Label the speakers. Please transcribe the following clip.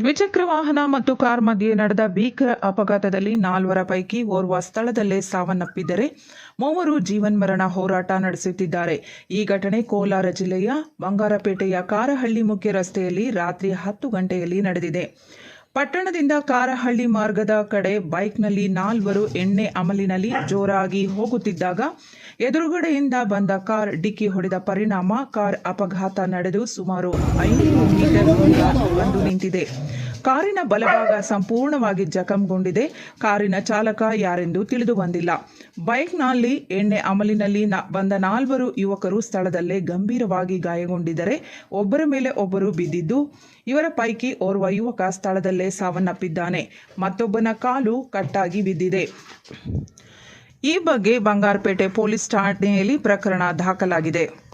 Speaker 1: ದ್ವಿಚಕ್ರ ವಾಹನ ಮತ್ತು ಕಾರ್ ಮಧ್ಯೆ ನಡೆದ ಭೀಕರ ಅಪಘಾತದಲ್ಲಿ ನಾಲ್ವರ ಪೈಕಿ ಓರ್ವ ಸ್ಥಳದಲ್ಲೇ ಸಾವನ್ನಪ್ಪಿದ್ದರೆ ಮೂವರು ಜೀವನ್ಮರಣ ಹೋರಾಟ ನಡೆಸುತ್ತಿದ್ದಾರೆ. ಈ ಘಟನೆ ಕೋಲಾರ ಜಿಲ್ಲೆಯ ಬಂಗಾರಪೇಟೆಯ ಕಾರಹಳ್ಳಿ ಮುಖ್ಯ ರಸ್ತೆಯಲ್ಲಿ ರಾತ್ರಿ ಹತ್ತು ಗಂಟೆಯಲ್ಲಿ ನಡೆದಿದೆ. ಪಟ್ಟಣದಿಂದ ಕಾರಹಳ್ಳಿ ಮಾರ್ಗದ ಕಡೆ ಬೈಕ್ನಲ್ಲಿ ನಾಲ್ವರು ಎಣ್ಣೆ ಅಮಲಿನಲ್ಲಿ ಜೋರಾಗಿ ಹೋಗುತ್ತಿದ್ದಾಗ ಎದುರುಗಡೆಯಿಂದ ಬಂದ ಕಾರ್ ಡಿಕ್ಕಿ ಹೊಡೆದ ಪರಿಣಾಮ. ಕಾರ್ ಅಪಘಾತ ನಡೆದು ಸುಮಾರು ಐನೂರು ಮೀಟರ್ ಬಂದು ನಿಂತಿದೆ. ಕಾರಿನ ಬಲಭಾಗ ಸಂಪೂರ್ಣವಾಗಿ ಜಖಂಗೊಂಡಿದೆ. ಕಾರಿನ ಚಾಲಕ ಯಾರೆಂದು ತಿಳಿದು ಬಂದಿಲ್ಲ. ಬೈಕ್ನಲ್ಲಿ ಎಣ್ಣೆ ಅಮಲಿನಲ್ಲಿ ಬಂದ ನಾಲ್ವರು ಯುವಕರು ಸ್ಥಳದಲ್ಲೇ ಗಂಭೀರವಾಗಿ ಗಾಯಗೊಂಡಿದ್ದರೆ ಒಬ್ಬರ ಮೇಲೆ ಒಬ್ಬರು ಬಿದ್ದಿದ್ದು, ಇವರ ಪೈಕಿ ಓರ್ವ ಯುವಕ ಸ್ಥಳದಲ್ಲೇ ಸಾವನ್ನಪ್ಪಿದ್ದಾನೆ. ಮತ್ತೊಬ್ಬನ ಕಾಲು ಕಟ್ಟಾಗಿ ಬಿದ್ದಿದೆ. ಈ ಬಗ್ಗೆ ಬಂಗಾರಪೇಟೆ ಪೊಲೀಸ್ ಠಾಣೆಯಲ್ಲಿ ಪ್ರಕರಣ ದಾಖಲಾಗಿದೆ.